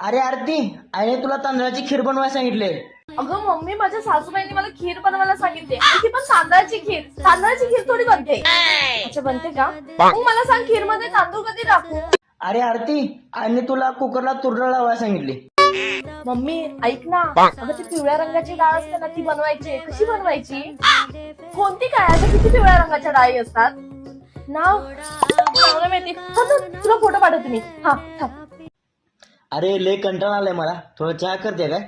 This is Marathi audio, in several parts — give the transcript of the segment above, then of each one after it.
अरे आरती आईने तुला तांदळाची खीर बनवायला सांगितले. अगं मम्मी माझ्या सासूबाईंनी मला खीर बनवायला सांगितले. ती पण तांदळाची खीर. तांदळाची खीर थोडी बनते. अच्छा बनते का? मग मला सांग खीरमध्ये तांदूळ कधी टाकू? अरे आरती आईने तुला कुकरला तुरडा लावायला सांगितली. मम्मी ऐक ना. अगं ती पिवळ्या रंगाची डाळ असते ना ती बनवायची. कशी बनवायची? कोणती काय? अशा किती पिवळ्या रंगाच्या डाळी असतात? नाव? माहिती. तुला फोटो पाठवते मी. हा. अरे लय कंटाळा आलाय मला. थोडं चहा करते काय?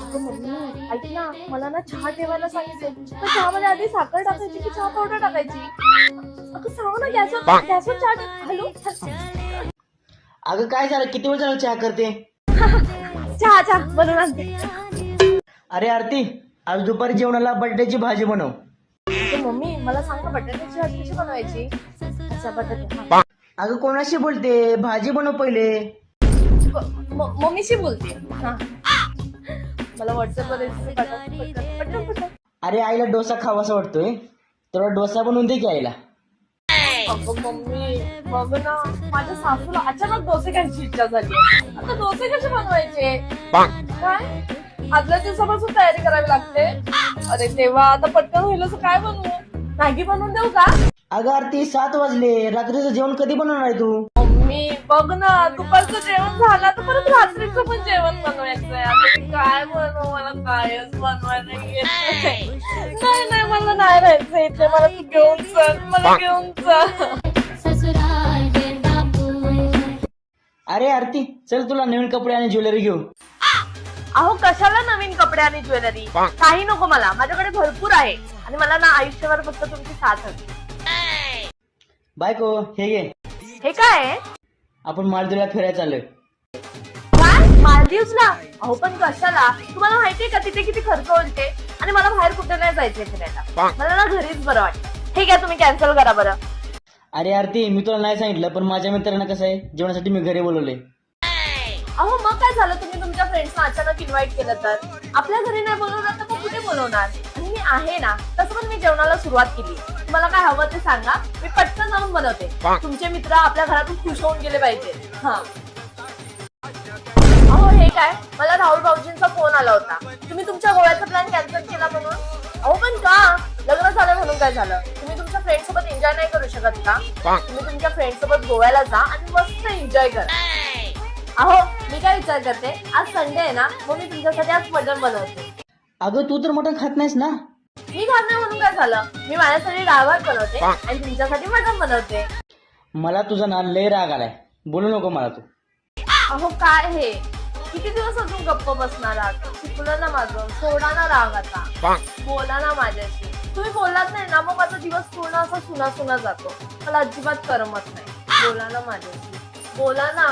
अगं मम्मी ऐक ना मला ना चहा ठेवायला सांगितले तर चहामध्ये आधी साखर टाकायची की चहा पावडर टाकायची? अगं सांग ना गॅसवर गॅसवर चहा टाक हॅलो? अगं काय झालं? किती वेळ झालं चहा करते? चहा चहा. बनवून आणते. अरे आरती आज दुपारी जेवणाला बटाट्याची भाजी बनव. अगं मम्मी मला सांग ना बटाट्याची भाजी कशी बनवायची? अच्छा बटाटे हा. अगं कोणाशी बोलते? भाजी बनव पहिले. मम्मीशी बोलते. हा. मला व्हॉट्सअपवर अरे आईला डोसा खावासा वाटतोय. तर डोसा बनवून दे की आईला. अगं मम्मी बघ ना माझ्या सासूला अचानक डोसे खायची इच्छा झाली. आता डोसे कसे बनवायचे? काय? आदल्या दिवसापासून तयारी करावी लागते. अरे तेव्हा आता पटकन होईल काय बनवू? मॅगी बनवून देऊ का? अगं आरती सात वाजले. रात्रीचं जेवण कधी बनवणार आहे तू? बघ ना दुपारचं जेवण झालं तर परत रात्रीचं पण जेवण बनवायचंय. आता मी काय बनवू मला कायच बनवायला येत. नाही नाही नाही मला नाही राहायचं इथे. मला तू घेऊन चल मला घेऊन चल. ससुराल है अरे आरती चल तुला नवीन कपडे आणि ज्वेलरी घेऊ. अहो कशाला नवीन कपडे आणि ज्वेलरी? काही नको मला. माझ्याकडे भरपूर आहे. आणि मला ना आयुष्यभर फक्त तुमची साथ हवी. बायको हे घे. हे काय? आहे? आपण मालदीवला फिरायला चाललोय. काय मालदीवला? अहो पण कशाला? तुम्हाला माहितीये का तिथे किती खर्च होते? आणि मला बाहेर कुठे नाही जायचंय फिरायला. मला ना घरीच बरं वाटतं. ठीक आहे तुम्ही कॅन्सल करा बरं. अरे आरती मी तुला नाही सांगितलं पण माझ्या मित्रांना कसं आहे जेवणासाठी मी घरी बोलवले अहो मग काय झालं? तुम्ही तुमच्या फ्रेंड्सना अचानक इन्व्हाइट केलं तर? आपल्या घरी नाही बोलवणार तर मग कुठे बोलवणार? आणि मी आहे ना तसं पण मी जेवणाला सुरुवात केली. तुम्हाला काय हवं ते सांगा. मी पटकन जाऊन बनवते. तुमचे मित्र आपल्या घरातून खुश होऊन गेले पाहिजे. हा. अहो हे काय? मला राहुल भाऊजींचा फोन आला होता. तुम्ही तुमच्या गोव्याचा प्लॅन कॅन्सल केला म्हणून? अहो पण का? लग्न झालं म्हणून काय झालं? तुम्ही तुमच्या फ्रेंड सोबत एन्जॉय नाही करू शकत का? तुम्ही तुमच्या फ्रेंड सोबत गोव्याला जा आणि मस्त एन्जॉय करा. अहो मी काय विचार करते? आज संडे आहे ना मग मी तुमच्यासाठी आज मटण बनवते. अगं तू तर मटण खात नाहीस ना? मी खात नाही म्हणून काय झालं? मी माझ्यासाठी डाळ भात बनवते आणि तुमच्यासाठी मटण बनवते. मला तुझा ना लय राग आलाय. बोलू नको मला तू. अहो काय हे? किती दिवस अजून गप्प बसणार आहात शिकलं ना माझं. सोडा ना राग आता. बोला ना माझ्याशी. तुम्ही बोललात नाही ना मग माझा दिवस पूर्ण असा सुना सुना जातो. मला अजिबात करमत नाही. बोला ना माझ्याशी. बोला ना.